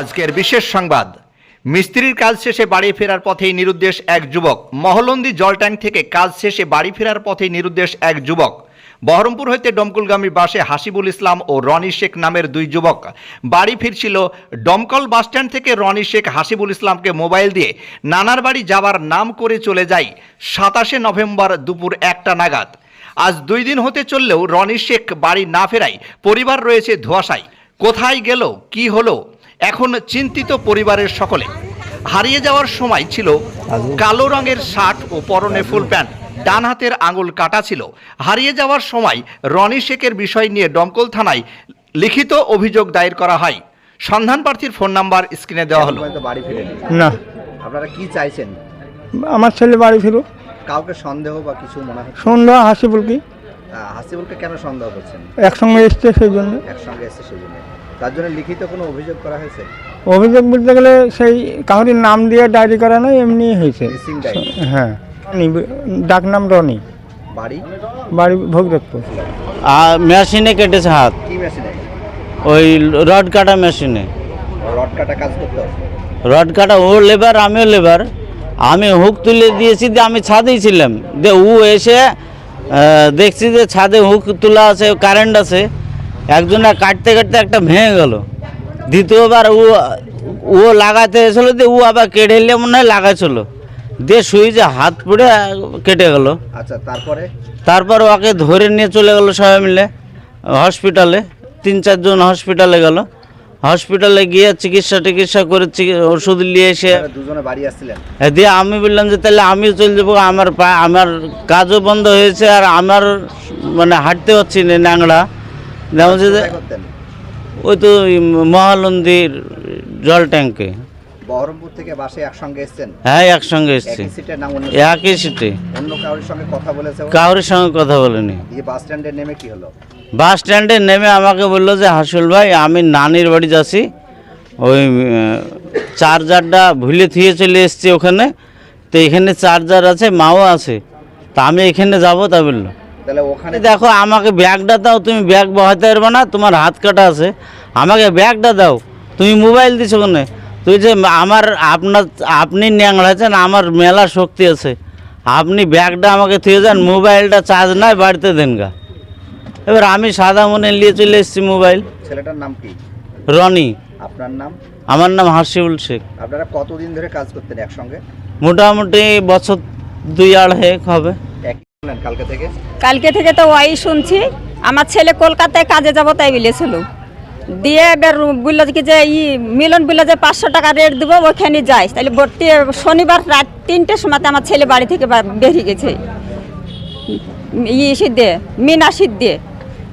আজকের বিশেষ সংবাদ। মিস্ত্রির কাজ শেষে বাড়ি ফেরার পথেই নিরুদ্দেশ এক যুবক। মহলন্দি জল ট্যাঙ্ক থেকে কাজ শেষে বাড়ি ফেরার পথেই নিরুদ্দেশ এক যুবক। বহরমপুর হইতে ডমকুলগামী বাসে হাসিবুল ইসলাম ও রনি শেখ নামের দুই যুবক। বাড়ি ফিরছিল ডমকল বাসস্ট্যান্ড থেকে রনি শেখ হাসিবুল ইসলামকে মোবাইল দিয়ে। নানার বাড়ি যাওয়ার নাম করে চলে যায় সাতাশে নভেম্বর দুপুর একটা নাগাদ। আজ দুই দিন হতে চললেও রনি শেখ বাড়ি না ফেরায় পরিবার রয়েছে ধোয়াশায়। কোথায় গেল, কি হলো? এখন চিন্তিত পরিবারের সকলে। হারিয়ে যাওয়ার সময় ছিল কালো রঙের শার্ট ও পরনে ফুল প্যান্ট। ডান হাতের আঙুল কাটা ছিল। হারিয়ে যাওয়ার সময় রনি শেখের বিষয় নিয়ে ডমকল থানায় লিখিত অভিযোগ দায়ের করা হয়। সন্ধান প্রার্থীর ফোন নাম্বার স্ক্রিনে দেওয়া হলো। বাড়ি ফিরেনি? না। আপনারা কি চাইছেন? আমার ছেলে বাড়ি ফিরো কাউকে সন্দেহ বা কিছু মনে হয় সন্ধ্যা হাসিবুল কি হাসিবুলকে কেন সন্দেহ করছেন? একসঙ্গে এসছে সেই জন্য। একসঙ্গে এসে সেই জন্য। তার জন্য লিখিত কোনো অভিযোগ করা হয়েছে? অভিযোগ বলতে গেলে সেই কাউরির নাম দিয়ে ডায়েরি করা নয় এমনি হয়েছে। হ্যাঁ। ডাক নাম রনি। বাড়ি? বাড়ি ভোগদত্তপুর আর মেশিনে কেটেছে হাত। কি মেশিনে? ওই রড কাটা মেশিনে। রড কাটা কাজ করতে? রড কাটা ও লেবার আমিও লেবার। আমি হুক তুলে দিয়েছি যে আমি ছাদেই ছিলাম। যে ও এসে দেখছি যে ছাদে হুক তোলা আছে কারেন্ট আছে। একজনে কাটতে কাটতে একটা ভেঙে গেল। দ্বিতীয়বার ও ও লাগাতে এসেছিল দিয়ে ও আবার কেটে নিয়ে মনে হয় লাগাইছিল দিয়ে সুইচে হাত পুড়ে কেটে গেল। আচ্ছা তারপরে? তারপর ওকে ধরে নিয়ে চলে গেল সবাই মিলে হসপিটালে। তিন চারজন হসপিটালে গেল। হসপিটালে গিয়ে চিকিৎসা টিকিৎসা করে ওষুধ নিয়ে এসে দুজনে বাড়ি আসছিলেন? দিয়ে আমি বললাম যে তাহলে আমিও চলে যাব আমার পা আমার কাজও বন্ধ হয়েছে আর আমার মানে হাঁটতে পারছি না ন্যাংড়া। যেমন যে ওই তো মহালন্দির জল ট্যাঙ্কে। বহরমপুর থেকে বাসে একসঙ্গে এসেছেন? হ্যাঁ একসঙ্গে এসছি। একই সিটে অন্য কারোর সঙ্গে কথা বলেছে? কারোর সঙ্গে কথা বলিনি। বাস স্ট্যান্ডে নেমে কি হলো? বাস স্ট্যান্ডে নেমে আমাকে বলল যে হাসুল ভাই আমি নানির বাড়ি যাচ্ছি। ওই চার্জারটা ভুলে থুয়ে চলে এসেছি ওখানে। তো এখানে চার্জার আছে মাও আছে। তা আমি এখানে যাব তা বলল। তাহলে ওখানে দেখো আমাকে ব্যাগটা দাও তুমি ব্যাগ বহাতে পারবে না তোমার হাত কাটা আছে। আমাকে ব্যাগটা দাও তুমি মোবাইল দিছো ওখানে তুই যে আমার আপনার আপনি ন্যাংড়াছেন আমার মেলা শক্তি আছে। আপনি ব্যাগটা আমাকে থুয়ে যান মোবাইলটা চার্জ নাই বাড়িতে দেন গা। এবার আমি সাদা মনে নিয়ে চলে এসেছি মোবাইল। ছেলেটার নাম কি? রনি। আপনার নাম? আমার নাম হাসিউল শেখ। আপনারা কতদিন ধরে কাজ করতেন একসঙ্গে? মোটামুটি বছর দুই আড়াই হবে। কালকে থেকে? কালকে থেকে তো ওয়াই শুনছি। আমার ছেলে কলকাতায় কাজে যাব তাই বলেছিল। দিয়ে এবার বলল কি যে ই মিলন বলল যে পাঁচশো টাকা রেট দেবো ওখানে যাই। তাহলে ভর্তি শনিবার রাত তিনটের সময়তে আমার ছেলে বাড়ি থেকে বেরিয়ে গেছে। ই সিদ্ধে মিনা সিদ্ধে।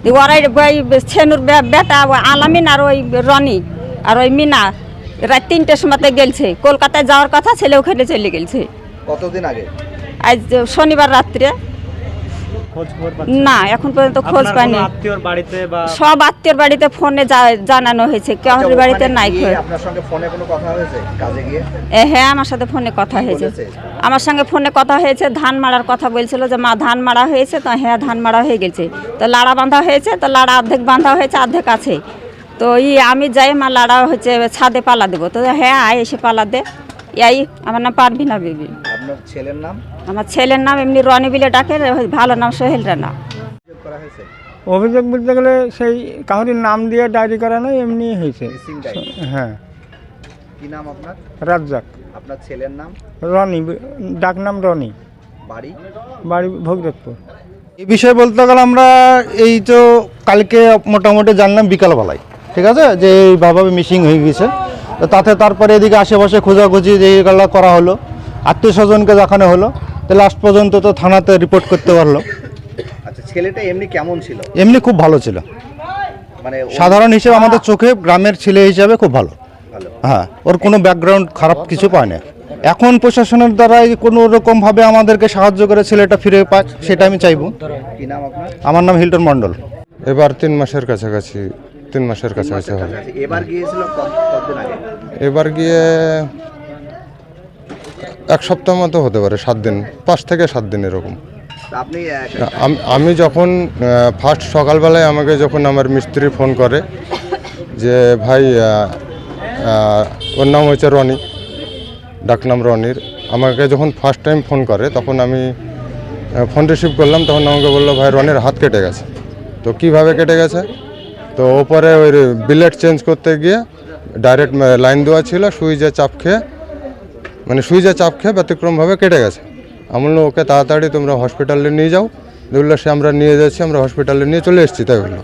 দিয়ে ওরাই ওই ছেনুর বেটা ওই আলামিন আর ওই রনি আর ওই মিনা রাত তিনটের সময়তে গেলছে। কলকাতায় যাওয়ার কথা ছেলে ওখানে চলে গেছে কতদিন আগে? আজ শনিবার রাত্রে। না এখন পর্যন্ত খোঁজ পাইনি। সব আত্মীয়র বাড়িতে ফোনে জানানো হয়েছে। আচ্ছা, বাড়িতে নাই হ্যাঁ আমার সাথে ফোনে কথা হয়েছে। আমার সঙ্গে ফোনে কথা হয়েছে ধান মারার কথা বলছিল যে মা ধান মারা হয়েছে? তো হ্যাঁ ধান মারা হয়ে গেছে। তো লাড়া বাঁধা হয়েছে তো লাড়া অর্ধেক বাঁধা হয়েছে অর্ধেক আছে। তো ই আমি যাই মা লাড়া হচ্ছে ছাদে পালা দেবো। তো হ্যাঁ আয় এসে পালা দে। এই আমার নাম পারবি না বেবি। আপনার ছেলের নাম? আমার ছেলের নাম এমনি রনি বিলে ডাকে ভালো নাম সোহেল রানা। অভিযোগ করা হয়েছে? অভিযোগ বলতে গেলে সেই কাউরির নাম দিয়ে ডায়েরি করা নয় এমনি হয়েছে। হ্যাঁ। কি নাম আপনার? রাজ্জাক। আপনার ছেলের নাম? রনি ডাক নাম রনি। বাড়ি? বাড়ি ভোগদত্তপুর এই বিষয়ে বলতে গেলে আমরা এই তো কালকে মোটামুটি জানলাম বিকালবেলায় ঠিক আছে? যে এইভাবে মিসিং হয়ে গেছে। তাতে তারপরে এদিকে আশেপাশে খোঁজাখুঁজি যে এইগুলো করা হলো। আত্মীয় স্বজনকে দেখানো হলো তো লাস্ট পর্যন্ত তো থানাতে রিপোর্ট করতে পারল। আচ্ছা ছেলেটা এমনি কেমন ছিল? এমনি খুব ভালো ছিল। মানে ও- সাধারণ হিসেবে আমাদের চোখে গ্রামের ছেলে হিসাবে খুব ভালো। ভালো। হ্যাঁ ওর কোনো ব্যাকগ্রাউন্ড খারাপ কিছু পায় না। এখন প্রশাসনের দ্বারা কোনো রকমভাবে আমাদেরকে সাহায্য করে ছেলেটা ফিরে পাক সেটা আমি চাইব। কি নাম আপনার? আমার নাম হিল্টন মণ্ডল। এবার তিন মাসের কাছাকাছি তিন মাসের কাছাকাছি হবে আচ্ছা, এবার গিয়েছিল কত- কতদিন আগে? এবার গিয়ে এক সপ্তাহ মতো হতে পারে সাত দিন পাঁচ থেকে সাত দিন এরকম। আম- যখন ফার্স্ট সকালবেলায় আমাকে যখন আমার মিস্ত্রি ফোন করে যে ভাই ওর নাম হয়েছে রনি ডাকনাম রনির। আমাকে যখন ফার্স্ট টাইম ফোন করে তখন আমি ফোন রিসিভ করলাম তখন আমাকে বলল ভাই রনির হাত কেটে গেছে। তো কীভাবে কেটে গেছে? তো ওপরে ওই বিলেট চেঞ্জ করতে গিয়ে ডাইরেক্ট লাইন দেওয়া ছিল সুইচে চাপ খেয়ে মানে সুইচে চাপ খেয়ে ব্যতিক্রমভাবে কেটে গেছে। আমি বললাম, ওকে, তাড়াতাড়ি তোমরা হসপিটালে নিয়ে যাও। বলল সে, আমরা নিয়ে যাচ্ছি, আমরা হসপিটালে নিয়ে চলে এসেছি, তাই বলল।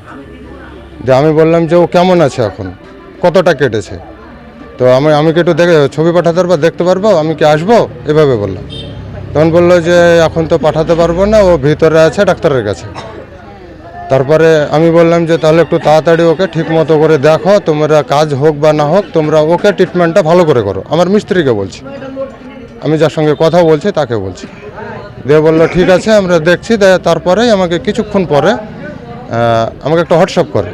যে আমি বললাম যে, ও কেমন আছে এখন? কতটা কেটেছে? তো আমি আমি কি একটু দেখে, ছবি পাঠাতে পারব, দেখতে পারব? আমি কি আসব? এভাবে বললাম। তখন বলল যে, এখন তো পাঠাতে পারব না, ও ভিতরে আছে, ডাক্তারের কাছে। তারপরে আমি বললাম যে তাহলে একটু তাড়াতাড়ি ওকে ঠিক মতো করে দেখো তোমরা কাজ হোক বা না হোক তোমরা ওকে ট্রিটমেন্টটা ভালো করে করো। আমার মিস্ত্রিকে বলছি। আমি যার সঙ্গে কথা বলছি তাকে বলছি। দিয়ে বলল ঠিক আছে আমরা দেখছি তারপরেই আমাকে কিছুক্ষণ পরে আমাকে একটা হোয়াটসঅ্যাপ করে।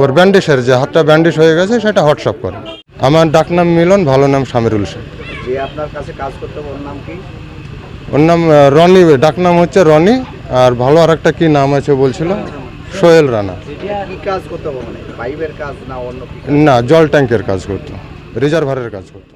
ওর ব্যান্ডেজের যে হাতটা ব্যান্ডেজ হয়ে গেছে সেটা হোয়াটসঅ্যাপ করে। আমার ডাকনাম মিলন ভালো নাম সামিরুল শেখ আপনার কাছে কাজ করতে ওর নাম কি? ওর নাম রনি ডাকনাম হচ্ছে রনি। আর ভালো আর একটা কী নাম আছে বলছিল? সোহেল রানা। মানে? না জল ট্যাঙ্কের কাজ করতো। রিজার্ভারের কাজ করতো।